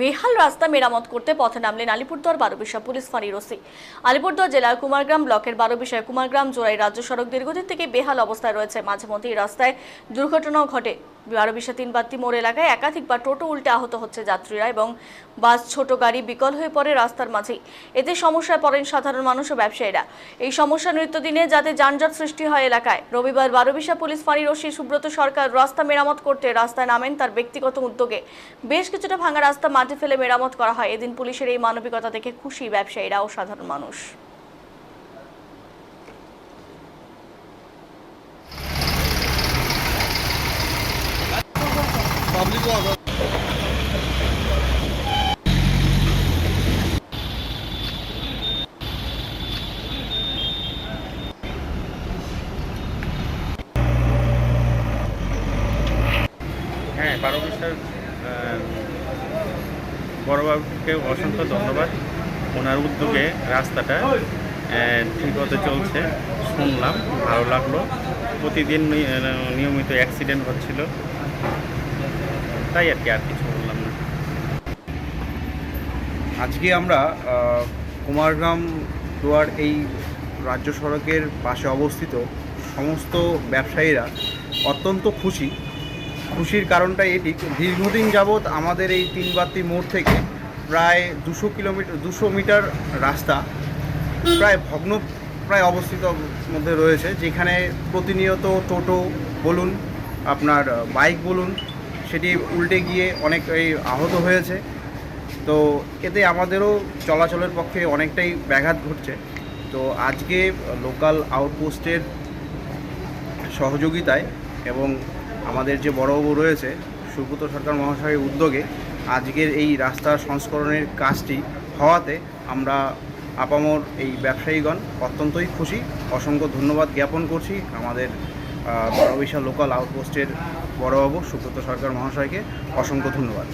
বেহাল রাস্তা মেরামত করতে পথে নামলেন আলিপুরদুয়ার বারোবিশা পুলিশ ফাঁড়ির ওসি। আলিপুরদুয়ার জেলার কুমারগ্রাম ব্লকের বারো বারোবিশায় কুমারগ্রাম জোড়াই রাজ্য সড়ক দীর্ঘদিন থেকে বেহাল অবস্থায় রয়েছে। মাঝে মধ্যে এই রাস্তায় দুর্ঘটনাও ঘটে। বারোবিশা তিন বাত্তি মোড় এলাকায় একাধিকবার টোটো উল্টে আহত হচ্ছে যাত্রীরা এবং বাস, ছোট গাড়ি বিকল হয়ে পড়ে রাস্তার মাঝেই। এতে সমস্যায় পড়েন সাধারণ মানুষ ও ব্যবসায়ীরা। এই সমস্যা নিত্যদিনে যাতে যানজট সৃষ্টি হয় এলাকায়। রবিবার বারোবিশা পুলিশ ফাঁড়ির ওসি সুব্রত সরকার রাস্তা মেরামত করতে রাস্তায় নামেন তার ব্যক্তিগত উদ্যোগে। বেশ কিছুটা ভাঙা রাস্তা মাটি ফেলে মেরামত করা হয়। এদিন পুলিশের এই মানবিকতা দেখে খুশি ব্যবসায়ীরা ও সাধারণ মানুষ। হ্যাঁ বারোবিশার বড়বাবুকে অসংখ্য ধন্যবাদ। ওনার উদ্যোগে রাস্তাটা আহ, ঠিকমতো চলছে। শুনলাম ভালো লাগল। প্রতিদিন নিয়মিত অ্যাক্সিডেন্ট হচ্ছিল। তাই আর কি আর কিছু বললাম না। আজকে আমরা কুমারগ্রাম দুয়ার এই রাজ্য সড়কের পাশে অবস্থিত সমস্ত ব্যবসায়ীরা অত্যন্ত খুশি। খুশির কারণটা এটি। দীর্ঘদিন যাবৎ আমাদের এই তিনবাত্তি মোড় থেকে প্রায় দুশো কিলোমিটার দুশো মিটার রাস্তা প্রায় ভগ্ন প্রায় অবস্থিত মধ্যে রয়েছে, যেখানে প্রতিনিয়ত টোটো বলুন, আপনার বাইক বলুন, সেটি উল্টে গিয়ে অনেক এই আহত হয়েছে। তো এতে আমাদেরও চলাচলের পক্ষে অনেকটাই ব্যাঘাত ঘটছে। তো আজকে লোকাল আউটপোস্টের সহযোগিতায় এবং আমাদের যে বড়বাবু রয়েছে, সুব্রত সরকার মহাশয়ের উদ্যোগে আজকের এই রাস্তার সংস্করণের কাজটি হওয়াতে আমরা আপামর এই ব্যবসায়ীগণ অত্যন্তই খুশি। অসংখ্য ধন্যবাদ জ্ঞাপন করছি আমাদের বড়বিশা লোকাল আউটপোস্টের বড়বাবু সুব্রত সরকার মহাশয়কে। অসংখ্য ধন্যবাদ।